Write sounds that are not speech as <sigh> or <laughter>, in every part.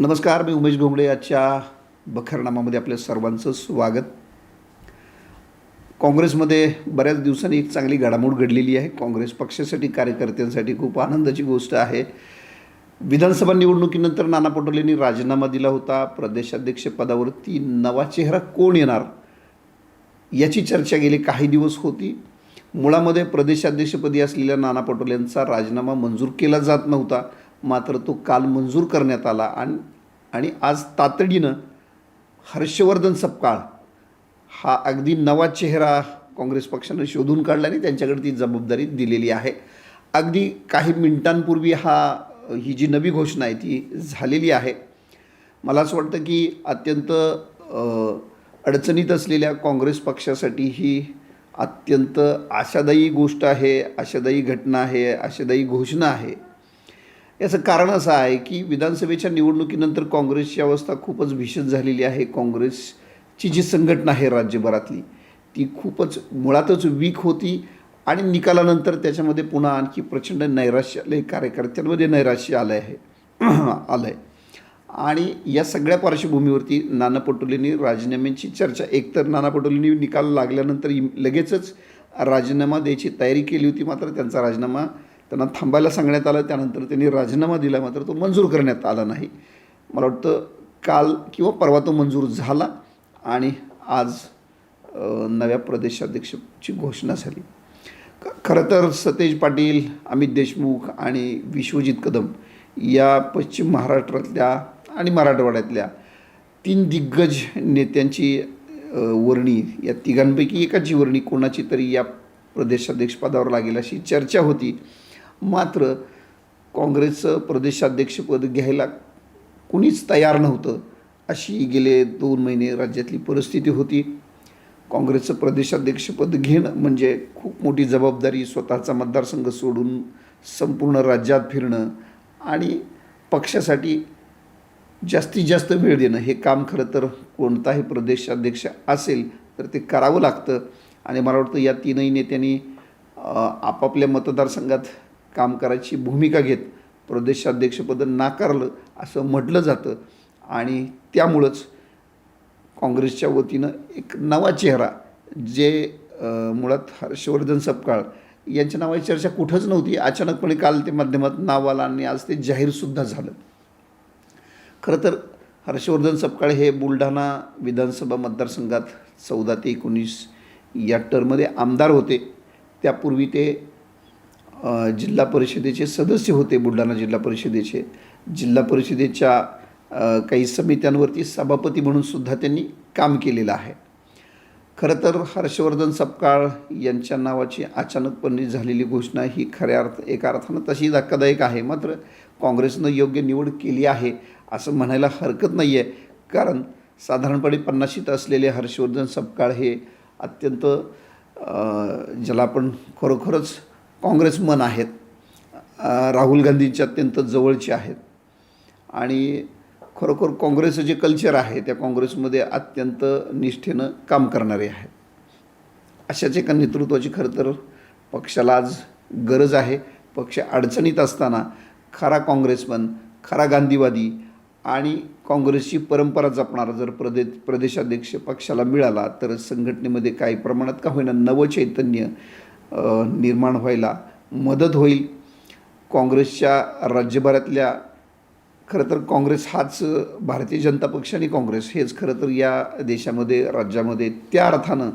नमस्कार मी उमेश घोंगडे आजच्या बखरनामामध्ये आपल्या सर्वांचं स्वागत. काँग्रेसमध्ये बऱ्याच दिवसांनी एक चांगली घडामोड घडलेली आहे. काँग्रेस पक्षासाठी कार्यकर्त्यांसाठी खूप आनंदाची गोष्ट आहे. विधानसभा निवडणुकीनंतर नाना पटोलेंनी राजीनामा दिला होता. प्रदेशाध्यक्ष पदावरती नवा चेहरा कोण येणार याची चर्चा गेले काही दिवस होती. मुळामध्ये प्रदेशाध्यक्षपदी असलेल्या नाना पटोलेंचा राजीनामा मंजूर केला जात नव्हता. मात्र तो काल मंजूर करण्यात आला आणि आणि आज तातडीनं हर्षवर्धन सपकाळ हा अगदी नवा चेहरा काँग्रेस पक्षानं शोधून काढला आणि त्यांच्याकडे ती जबाबदारी दिलेली आहे. अगदी काही मिनिटांपूर्वी हा ही जी नवी घोषणा आहे ती झालेली आहे. मला असं वाटतं की अत्यंत अडचणीत असलेल्या काँग्रेस पक्षासाठी ही अत्यंत आशादायी गोष्ट आहे आशादायी घटना आहे आशादायी घोषणा आहे. याचं कारण असं आहे की विधानसभेच्या निवडणुकीनंतर काँग्रेसची अवस्था खूपच भीषण झालेली आहे. काँग्रेसची जी संघटना आहे राज्यभरातली ती खूपच मुळातच वीक होती आणि निकालानंतर त्याच्यामध्ये पुन्हा आणखी प्रचंड नैराश्य आलं आहे कार्यकर्त्यांमध्ये नैराश्य आलं आहे आलं आहे आणि या सगळ्या पार्श्वभूमीवरती नाना पटोलेंनी राजीनाम्यांची चर्चा एकतर नाना पटोलेंनी निकाल लागल्यानंतर इम- लगेचच राजीनामा द्यायची तयारी केली होती मात्र त्यांचा राजीनामा त्यांना थांबायला सांगण्यात आलं त्यानंतर त्यांनी राजीनामा दिला मात्र तो मंजूर करण्यात आला नाही. मला वाटतं काल किंवा परवा तो मंजूर झाला आणि आज नव्या प्रदेशाध्यक्षची घोषणा झाली. खरं तर सतेज पाटील अमित देशमुख आणि विश्वजित कदम या पश्चिम महाराष्ट्रातल्या आणि मराठवाड्यातल्या तीन दिग्गज नेत्यांची वर्णी या तिघांपैकी एकाची वर्णी कोणाची तरी या प्रदेशाध्यक्षपदावर लागेल अशी चर्चा होती. मात्र काँग्रेसचं प्रदेशाध्यक्षपद घ्यायला कुणीच तयार नव्हतं. अशी गेले दोन महिने राज्यातली परिस्थिती होती. काँग्रेसचं प्रदेशाध्यक्षपद घेणं म्हणजे खूप मोठी जबाबदारी स्वतःचा मतदारसंघ सोडून संपूर्ण राज्यात फिरणं आणि पक्षासाठी जास्तीत जास्त वेळ देणं हे काम खरं तर कोणताही प्रदेशाध्यक्ष असेल तर ते करावं लागतं. आणि मला वाटतं या तीनही नेत्यांनी आपापल्या मतदारसंघात काम करायची भूमिका घेत प्रदेशाध्यक्षपद नाकारलं असं म्हटलं जातं. आणि त्यामुळंच काँग्रेसच्या वतीनं एक नवा चेहरा जे मुळात हर्षवर्धन सपकाळ यांच्या नावाची चर्चा कुठंच नव्हती. अचानकपणे काल ते माध्यमात नाव आलं आणि आज ते जाहीरसुद्धा झालं. खरं तर हर्षवर्धन सपकाळ हे बुलढाणा विधानसभा मतदारसंघात चौदा ते एकोणीस या टर्ममध्ये आमदार होते. त्यापूर्वी ते जिल्हा परिषदेचे सदस्य होते बुलढाणा जिल्हा परिषदेचे. जिल्हा परिषदेच्या काही समित्यांवरती सभापती म्हणून सुद्धा त्यांनी काम केलेलं आहे. खरं तर हर्षवर्धन सपकाळ यांच्या नावाची अचानकपणे झालेली घोषणा ही खऱ्या अर्थ एका अर्थानं तशी धक्कादायक आहे. मात्र काँग्रेसनं योग्य निवड केली आहे असं म्हणायला हरकत नाही आहे कारण साधारणपणे पन्नाशीत असलेले हर्षवर्धन सपकाळ हे अत्यंत ज्याला आपण खरोखरच काँग्रेसमन आहेत राहुल गांधींच्या अत्यंत जवळचे आहेत. आणि खरोखर काँग्रेसचं जे कल्चर आहे त्या काँग्रेसमध्ये अत्यंत निष्ठेनं काम करणारे आहेत. अशाच एका नेतृत्वाची खरं तर पक्षाला आज गरज आहे. पक्ष अडचणीत असताना खरा काँग्रेसमन खरा गांधीवादी आणि काँग्रेसची परंपरा जपणारा जर प्रदे प्रदेशाध्यक्ष पक्षाला मिळाला तर संघटनेमध्ये काही प्रमाणात का होईना नवचैतन्य निर्माण व्हायला मदत होईल. काँग्रेसच्या राज्यभरातल्या खरं तर काँग्रेस हाच भारतीय जनता पक्ष आणि काँग्रेस हेच खरं तर या देशामध्ये राज्यामध्ये त्या अर्थानं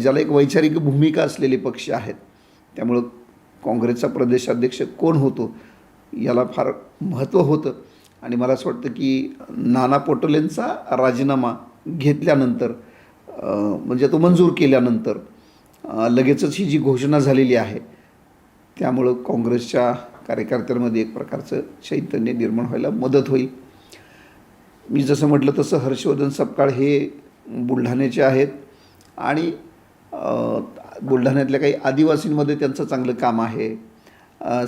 ज्याला एक वैचारिक भूमिका असलेले पक्ष आहेत. त्यामुळं काँग्रेसचा प्रदेशाध्यक्ष कोण होतो याला फार महत्त्व होतं. आणि मला असं वाटतं की नाना पोटोलेंचा राजीनामा घेतल्यानंतर म्हणजे तो मंजूर केल्यानंतर लगेचच ही जी घोषणा झालेली आहे त्यामुळं काँग्रेसच्या कार्यकर्त्यांमध्ये एक प्रकारचं चैतन्य निर्माण व्हायला मदत होईल. मी जसं म्हटलं तसं हर्षवर्धन सपकाळ हे बुलढाण्याचे आहेत आणि बुलढाण्यातल्या काही आदिवासींमध्ये त्यांचं चांगलं काम आहे.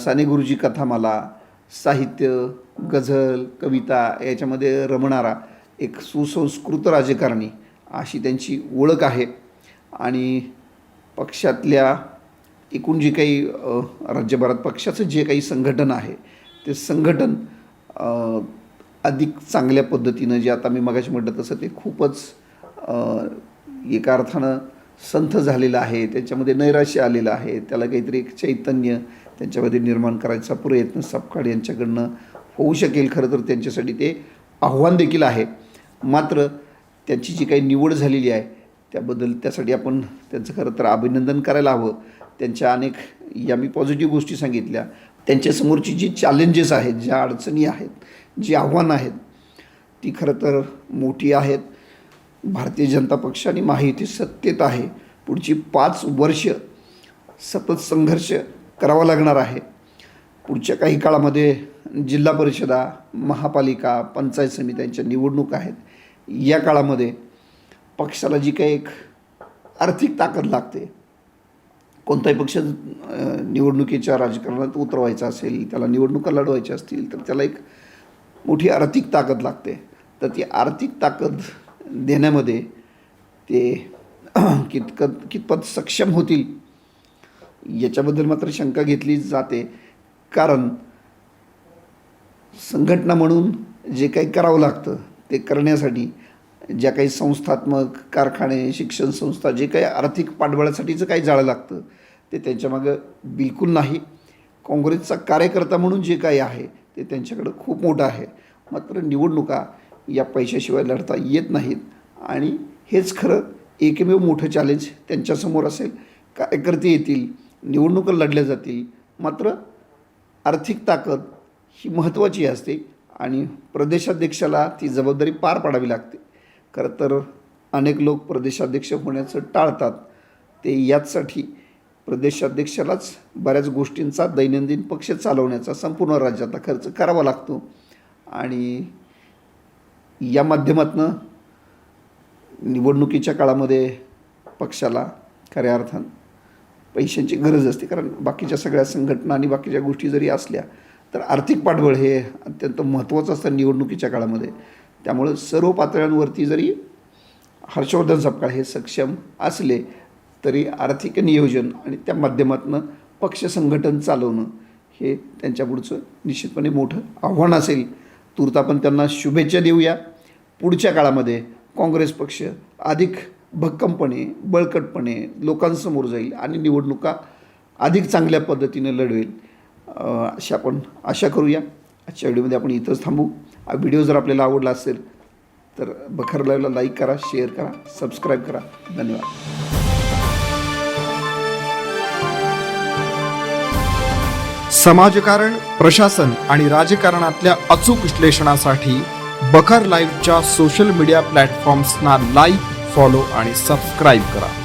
साने गुरुजी कथामाला साहित्य गझल कविता याच्यामध्ये रमणारा एक सुसंस्कृत राजकारणी अशी त्यांची ओळख आहे. आणि पक्षातल्या एकूण जे काही राज्यभरात पक्षाचं जे काही संघटन आहे ते संघटन अधिक चांगल्या पद्धतीनं जे आता मी मगाशी म्हटलं तसं ते खूपच एका अर्थानं संथ झालेलं आहे त्याच्यामध्ये नैराश्य आलेलं आहे त्याला काहीतरी एक चैतन्य त्यांच्यामध्ये निर्माण करायचा प्रयत्न सपकाळ यांच्याकडनं होऊ शकेल खरं तर त्यांच्यासाठी ते आव्हान देखील आहे. मात्र त्यांची जी काही निवड झालेली आहे त्याबद्दल त्यासाठी आपण त्यांचं खरं तर अभिनंदन करायला हवं. त्यांच्या अनेक या मी पॉझिटिव्ह गोष्टी सांगितल्या. त्यांच्यासमोरची जी चॅलेंजेस आहेत ज्या अडचणी आहेत जी आव्हानं आहेत ती खरं तर मोठी आहेत. भारतीय जनता पक्ष आणि महायुती सत्तेत आहे. पुढची पाच वर्ष सतत संघर्ष करावा लागणार आहे. पुढच्या काही काळामध्ये जिल्हा परिषदा महापालिका पंचायत समित्यांच्या निवडणूक आहेत. या काळामध्ये पक्षाला जी काही एक आर्थिक ताकद लागते कोणताही पक्ष निवडणुकीच्या राजकारणात उतरवायचा असेल त्याला निवडणुका लढवायच्या असतील तर त्याला एक मोठी आर्थिक ताकद लागते. तर ती आर्थिक ताकद देण्यामध्ये ते <clears throat> कितकत कितपत सक्षम होतील याच्याबद्दल मात्र शंका घेतली जाते. कारण संघटना म्हणून जे काही करावं लागतं ते करण्यासाठी ज्या काही संस्थात्मक कारखाने शिक्षण संस्था जे काही आर्थिक पाठबळासाठीचं काही जाळं लागतं ते त्यांच्यामागं बिलकुल नाही. काँग्रेसचा कार्यकर्ता म्हणून जे काही आहे ते त्यांच्याकडं खूप मोठं आहे. मात्र निवडणुका या पैशाशिवाय लढता येत नाहीत आणि हेच खरं एकमेव मोठं चॅलेंज त्यांच्यासमोर असेल. कार्यकर्ते येतील निवडणुका लढल्या जातील मात्र आर्थिक ताकद ही महत्त्वाची असते आणि प्रदेशाध्यक्षाला ती जबाबदारी पार पाडावी लागते. खरं तर अनेक लोक प्रदेशाध्यक्ष होण्याचं टाळतात. ते याचसाठी प्रदेशाध्यक्षालाच बऱ्याच गोष्टींचा दैनंदिन पक्ष चालवण्याचा संपूर्ण राज्यातला खर्च करावा लागतो. आणि या माध्यमातनं निवडणुकीच्या काळामध्ये पक्षाला खऱ्या अर्थानं पैशांची गरज असते. कारण बाकीच्या सगळ्या संघटना आणि बाकीच्या गोष्टी जरी असल्या तर आर्थिक पाठबळ हे अत्यंत महत्त्वाचं असतं निवडणुकीच्या काळामध्ये. त्यामुळं सर्व पातळ्यांवरती जरी हर्षवर्धन सपकाळ हे सक्षम असले तरी आर्थिक नियोजन आणि त्या माध्यमातून पक्ष संघटन चालवणं हे त्यांच्यापुढचं निश्चितपणे मोठं आव्हान असेल. तूर्त आपण त्यांना शुभेच्छा देऊया. पुढच्या काळामध्ये काँग्रेस पक्ष अधिक भक्कमपणे बळकटपणे लोकांसमोर जाईल आणि निवडणुका अधिक चांगल्या पद्धतीने लढवेल अशी आपण आशा करूया. आजच्या व्हिडिओमध्ये आपण इथंच थांबू. हा व्हिडिओ जर आपल्याला आवडला असेल तर बखर लाईव्हला लाईक करा शेअर करा सबस्क्राईब करा. धन्यवाद. समाजकारण प्रशासन आणि राजकारणातल्या अचूक विश्लेषणासाठी बखर लाईव्हच्या सोशल मीडिया प्लॅटफॉर्म्सना लाईक फॉलो आणि सबस्क्राईब करा.